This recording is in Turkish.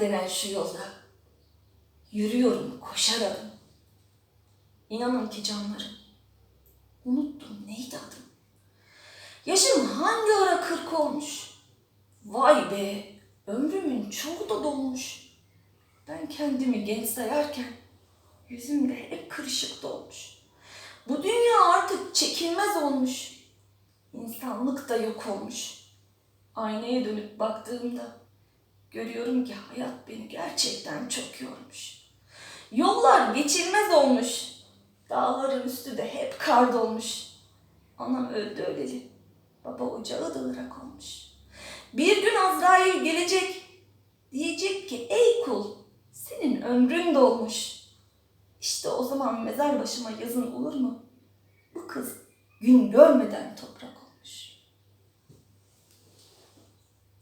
denen şu yolda. Yürüyorum koşar adım. İnanın ki canlarım. Unuttum neydi adım. Yaşım hangi ara kırk olmuş. Vay be ömrümün çoğu da dolmuş. Ben kendimi genç sayarken yüzümde hep kırışık dolmuş. Bu dünya artık çekilmez olmuş. İnsanlık da yok olmuş. Aynaya dönüp baktığımda görüyorum ki hayat beni gerçekten çok yormuş. Yollar geçilmez olmuş. Dağların üstü de hep kar dolmuş. Anam öldü öleli. Baba ocağı da ırak olmuş. Bir gün Azrail gelecek. Diyecek ki ey kul senin ömrün dolmuş. İşte o zaman mezar başıma yazın olur mu? Bu kız gün görmeden toprağa